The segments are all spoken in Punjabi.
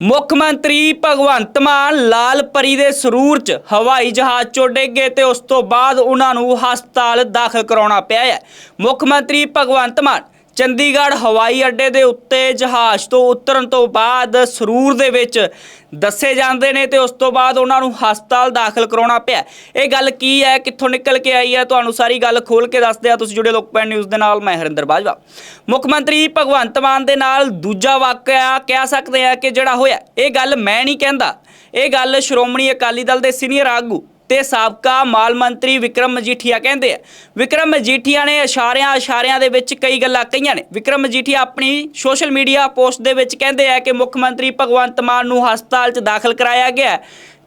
ਮੁੱਖ ਮੰਤਰੀ ਭਗਵੰਤ ਮਾਨ ਲਾਲ ਪਰੀ ਦੇ ਸਰੂਰ 'ਚ ਹਵਾਈ ਜਹਾਜ਼ 'ਚੋਂ ਡਿੱਗੇ ਤੇ ਉਸ ਤੋਂ ਬਾਅਦ ਉਹਨਾਂ ਨੂੰ ਹਸਪਤਾਲ ਦਾਖਲ ਕਰਾਉਣਾ ਪਿਆ ਹੈ। ਮੁੱਖ ਮੰਤਰੀ ਭਗਵੰਤ ਮਾਨ ਚੰਡੀਗੜ੍ਹ ਹਵਾਈ ਅੱਡੇ ਦੇ ਉੱਤੇ ਜਹਾਜ਼ ਤੋਂ ਉਤਰਨ ਤੋਂ ਬਾਅਦ ਸਰੂਰ ਦੇ ਵਿੱਚ ਦੱਸੇ ਜਾਂਦੇ ਨੇ ਤੇ ਉਸ ਤੋਂ ਬਾਅਦ ਉਹਨਾਂ ਨੂੰ ਹਸਪਤਾਲ ਦਾਖਲ ਕਰਾਉਣਾ ਪਿਆ। ਇਹ ਗੱਲ ਕੀ ਹੈ? ਕਿੱਥੋਂ ਨਿਕਲ ਕੇ ਆਈ ਹੈ? ਤੁਹਾਨੂੰ ਸਾਰੀ ਗੱਲ ਖੋਲ ਕੇ ਦੱਸਦੇ ਆ ਤੁਸੀਂ ਜੁੜੇ ਲੋਕਪੈਨ ਨਿਊਜ਼ ਦੇ ਨਾਲ, ਮੈਂ ਹਰਿੰਦਰ ਬਾਜਵਾ। ਮੁੱਖ ਮੰਤਰੀ ਭਗਵੰਤ ਮਾਨ ਦੇ ਨਾਲ ਦੂਜਾ ਵਾਕਿਆ ਕਹਿ ਸਕਦੇ ਆ ਕਿ ਜਿਹੜਾ ਹੋਇਆ, ਇਹ ਗੱਲ ਮੈਂ ਨਹੀਂ ਕਹਿੰਦਾ। ਇਹ ਗੱਲ ਸ਼੍ਰੋਮਣੀ ਅਕਾਲੀ ਦਲ ਦੇ ਸੀਨੀਅਰ ਆਗੂ ਤੇ ਸਾਬਕਾ ਮਾਲ ਮੰਤਰੀ ਵਿਕਰਮ ਮਜੀਠੀਆ ਕਹਿੰਦੇ ਆ, ਵਿਕਰਮ ਮਜੀਠੀਆ ਨੇ ਇਸ਼ਾਰਿਆਂ ਇਸ਼ਾਰਿਆਂ ਦੇ ਵਿੱਚ ਕਈ ਗੱਲਾਂ ਕਹੀਆਂ ਨੇ। ਵਿਕਰਮ ਮਜੀਠੀਆ ਆਪਣੀ ਸੋਸ਼ਲ ਮੀਡੀਆ ਪੋਸਟ ਦੇ ਵਿੱਚ ਕਹਿੰਦੇ ਆ ਕਿ ਮੁੱਖ ਮੰਤਰੀ ਭਗਵੰਤ ਮਾਨ ਨੂੰ ਹਸਪਤਾਲ 'ਚ ਦਾਖਲ ਕਰਾਇਆ ਗਿਆ ਹੈ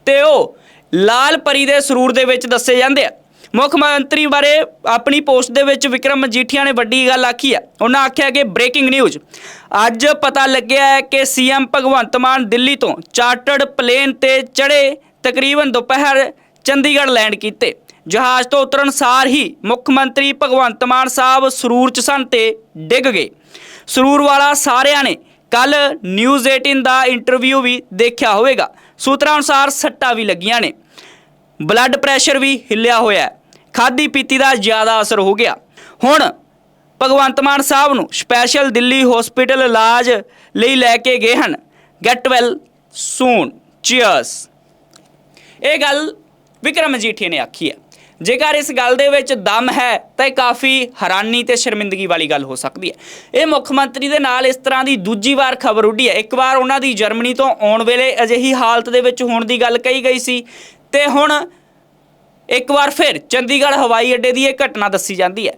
ਤੇ ਉਹ ਲਾਲ ਪਰੀ ਦੇ ਸਰੂਰ ਦੇ ਵਿੱਚ ਦੱਸੇ ਜਾਂਦੇ ਆ। ਮੁੱਖ ਮੰਤਰੀ ਬਾਰੇ ਆਪਣੀ ਪੋਸਟ ਦੇ ਵਿੱਚ ਵਿਕਰਮ ਮਜੀਠੀਆ ਨੇ ਵੱਡੀ ਗੱਲ ਆਖੀ ਹੈ ਉਹਨਾਂ ਆਖਿਆ ਕਿ ਬ੍ਰੇਕਿੰਗ ਨਿਊਜ਼ ਅੱਜ ਪਤਾ ਲੱਗਿਆ ਹੈ ਕਿ ਸੀਐਮ ਭਗਵੰਤ ਮਾਨ ਦਿੱਲੀ ਤੋਂ ਚਾਰਟਰਡ ਪਲੇਨ ਤੇ ਚੜੇ ਤਕਰੀਬਨ ਦੁਪਹਿਰ ਚੰਡੀਗੜ੍ਹ ਲੈਂਡ ਕੀਤੇ। ਜਹਾਜ਼ ਤੋਂ ਉਤਰਨ ਸਾਰ ਹੀ ਮੁੱਖ ਮੰਤਰੀ ਭਗਵੰਤ ਮਾਨ ਸਾਹਿਬ ਸਰੂਰ ਚ ਸਨ ਤੇ ਡਿੱਗ ਗਏ। ਸਰੂਰ ਵਾਲਾ ਸਾਰਿਆਂ ਨੇ ਕੱਲ ਨਿਊਜ਼ 18 ਦਾ ਇੰਟਰਵਿਊ ਵੀ ਦੇਖਿਆ ਹੋਵੇਗਾ। ਸੂਤਰਾਂ ਅਨੁਸਾਰ ਸੱਟਾਂ ਵੀ ਲੱਗੀਆਂ ਨੇ। ਬਲੱਡ ਪ੍ਰੈਸ਼ਰ ਵੀ ਹਿੱਲਿਆ ਹੋਇਆ ਹੈ। ਖਾਦੀ ਪੀਤੀ ਦਾ ਜ਼ਿਆਦਾ ਅਸਰ ਹੋ ਗਿਆ। ਹੁਣ ਭਗਵੰਤ ਮਾਨ ਸਾਹਿਬ ਨੂੰ ਸਪੈਸ਼ਲ ਦਿੱਲੀ ਹਸਪੀਟਲ ਇਲਾਜ ਲਈ ਲੈ ਕੇ ਗਏ ਹਨ। ਗੈਟ ਵੈਲ ਸੂਨ ਚੀਅਰਸ ਇਹ ਗੱਲ ਵਿਕਰਮ ਮਜੀਠੀਆ ਨੇ ਆਖੀ ਹੈ। ਜੇਕਰ ਇਸ ਗੱਲ ਦੇ ਵਿੱਚ ਦਮ ਹੈ, ਤਾਂ ਇਹ ਕਾਫੀ ਹੈਰਾਨੀ ਤੇ ਸ਼ਰਮਿੰਦਗੀ ਵਾਲੀ ਗੱਲ ਹੋ ਸਕਦੀ ਹੈ। ਇਹ ਮੁੱਖ ਮੰਤਰੀ ਦੇ ਨਾਲ ਇਸ ਤਰ੍ਹਾਂ ਦੀ ਦੂਜੀ ਵਾਰ ਖਬਰ ਉੱਡੀ ਹੈ। ਇੱਕ ਵਾਰ ਉਹਨਾਂ ਦੀ ਜਰਮਨੀ ਤੋਂ ਆਉਣ ਵੇਲੇ ਅਜਿਹੀ ਹਾਲਤ ਦੇ ਵਿੱਚ ਹੋਣ ਦੀ ਗੱਲ ਕਹੀ ਗਈ ਸੀ ਤੇ ਹੁਣ ਇੱਕ ਵਾਰ ਫਿਰ ਚੰਡੀਗੜ੍ਹ ਹਵਾਈ ਅੱਡੇ ਦੀ ਇਹ ਘਟਨਾ ਦੱਸੀ ਜਾਂਦੀ ਹੈ।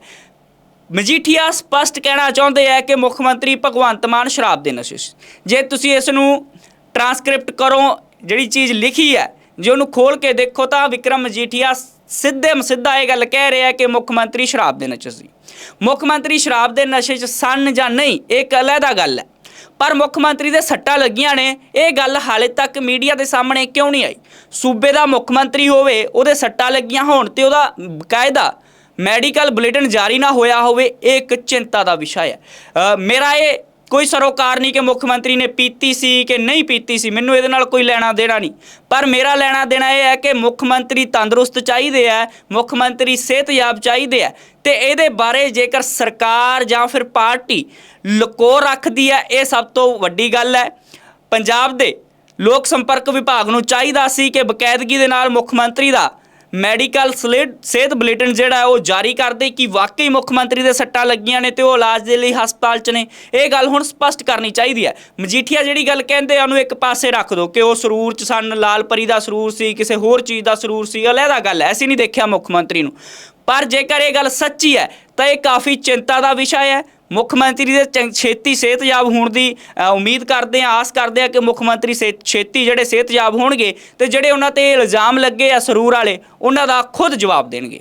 ਮਜੀਠੀਆ ਸਪਸ਼ਟ ਕਹਿਣਾ ਚਾਹੁੰਦੇ ਆ ਕਿ ਮੁੱਖ ਮੰਤਰੀ ਭਗਵੰਤ ਮਾਨ ਸ਼ਰਾਬ ਦੇ ਨਸ਼ੇ ਜੇ ਤੁਸੀਂ ਇਸ ਨੂੰ ਟਰਾਂਸਕ੍ਰਿਪਟ ਕਰੋ, ਜਿਹੜੀ ਚੀਜ਼ ਲਿਖੀ ਹੈ ਜੇ ਉਹਨੂੰ ਖੋਲ ਕੇ ਦੇਖੋ ਤਾਂ ਵਿਕਰਮ ਮਜੀਠੀਆ ਸਿੱਧੇ ਸਿੱਧਾ ਇਹ ਗੱਲ ਕਹਿ ਰਿਹਾ ਕਿ ਮੁੱਖ ਮੰਤਰੀ ਸ਼ਰਾਬ ਦੇ ਨਸ਼ੇ ਸੀ। ਮੁੱਖ ਮੰਤਰੀ ਸ਼ਰਾਬ ਦੇ ਨਸ਼ੇ 'ਚ ਸਨ ਜਾਂ ਨਹੀਂ, ਇਹ ਇੱਕ ਅਲੱਗਾ ਗੱਲ ਹੈ। ਪਰ ਮੁੱਖ ਮੰਤਰੀ ਦੇ ਸੱਟਾਂ ਲੱਗੀਆਂ ਨੇ, ਇਹ ਗੱਲ ਹਾਲੇ ਤੱਕ ਮੀਡੀਆ ਦੇ ਸਾਹਮਣੇ ਕਿਉਂ ਨਹੀਂ ਆਈ? ਸੂਬੇ ਦਾ ਮੁੱਖ ਮੰਤਰੀ ਹੋਵੇ, ਉਹਦੇ ਸੱਟਾਂ ਲੱਗੀਆਂ ਹੋਣ ਤੇ ਉਹਦਾ ਕਾਇਦਾ, ਮੈਡੀਕਲ ਬੁਲੇਟਿਨ ਜਾਰੀ ਨਾ ਹੋਇਆ ਹੋਵੇ, ਇਹ ਇੱਕ ਚਿੰਤਾ ਦਾ ਵਿਸ਼ਾ ਹੈ। ਮੇਰਾ ਇਹ ਕੋਈ ਸਰੋਕਾਰ ਨਹੀਂ ਕਿ ਮੁੱਖ ਮੰਤਰੀ ਨੇ ਪੀਤੀ ਸੀ ਕਿ ਨਹੀਂ ਪੀਤੀ ਸੀ, ਮੈਨੂੰ ਇਹਦੇ ਨਾਲ ਕੋਈ ਲੈਣਾ ਦੇਣਾ ਨਹੀਂ। ਪਰ ਮੇਰਾ ਲੈਣਾ ਦੇਣਾ ਇਹ ਹੈ ਕਿ ਮੁੱਖ ਮੰਤਰੀ ਤੰਦਰੁਸਤ ਚਾਹੀਦੇ ਆ, ਮੁੱਖ ਮੰਤਰੀ ਸਿਹਤਯਾਬ ਚਾਹੀਦੇ ਆ ਤੇ ਇਹਦੇ ਬਾਰੇ ਜੇਕਰ ਸਰਕਾਰ ਜਾਂ ਫਿਰ ਪਾਰਟੀ ਲੁਕੋ ਰੱਖਦੀ ਹੈ ਇਹ ਸਭ ਤੋਂ ਵੱਡੀ ਗੱਲ ਹੈ। ਪੰਜਾਬ ਦੇ ਲੋਕ ਸੰਪਰਕ ਵਿਭਾਗ ਨੂੰ ਚਾਹੀਦਾ ਸੀ ਕਿ ਬਕਾਇਦਗੀ ਦੇ ਨਾਲ ਮੁੱਖ ਮੰਤਰੀ ਦਾ ਮੈਡੀਕਲ ਸਲੇਟ ਸਿਹਤ ਬੁਲੇਟਿਨ ਜਿਹੜਾ ਉਹ ਜਾਰੀ ਕਰਦੇ ਕਿ ਵਾਕਈ ਮੁੱਖ ਮੰਤਰੀ ਦੇ ਸੱਟਾਂ ਲੱਗੀਆਂ ਨੇ ਤੇ ਉਹ ਇਲਾਜ ਦੇ ਲਈ ਹਸਪਤਾਲ 'ਚ ਨੇ। ਇਹ ਗੱਲ ਹੁਣ ਸਪਸ਼ਟ ਕਰਨੀ ਚਾਹੀਦੀ ਹੈ। ਮਜੀਠੀਆ ਜਿਹੜੀ ਗੱਲ ਕਹਿੰਦੇ ਉਹਨੂੰ ਇੱਕ ਪਾਸੇ ਰੱਖ ਦਿਓ ਕਿ ਉਹ ਸਰੂਰ 'ਚ ਸਨ ਲਾਲ ਪਰੀ ਦਾ ਸਰੂਰ ਸੀ, ਕਿਸੇ ਹੋਰ ਚੀਜ਼ ਦਾ ਸਰੂਰ ਸੀ ਅਲੱਗਾ ਗੱਲ ਹੈ, ਅਸੀਂ ਨਹੀਂ ਦੇਖਿਆ ਮੁੱਖ ਮੰਤਰੀ ਨੂੰ। ਪਰ ਜੇਕਰ ਇਹ ਗੱਲ ਸੱਚੀ ਹੈ, ਤਾਂ ਇਹ ਕਾਫੀ ਚਿੰਤਾ ਦਾ ਵਿਸ਼ਾ ਹੈ। ਮੁੱਖ ਮੰਤਰੀ ਦੇ ਚੰ- ਛੇਤੀ ਸਿਹਤਯਾਬ ਹੋਣ ਦੀ ਅ, ਉਮੀਦ ਕਰਦੇ ਆ ਆਸ ਕਰਦੇ ਆ ਕਿ ਮੁੱਖ ਮੰਤਰੀ ਸੇ- ਛੇਤੀ ਜਿਹੜੇ ਸਿਹਤਯਾਬ ਹੋਣਗੇ ਤੇ ਜਿਹੜੇ ਉਹਨਾਂ ਤੇ ਇਲਜ਼ਾਮ ਲੱਗੇ ਆ ਸਰੂਰ ਵਾਲੇ ਉਹਨਾਂ ਦਾ ਖੁਦ ਜਵਾਬ ਦੇਣਗੇ।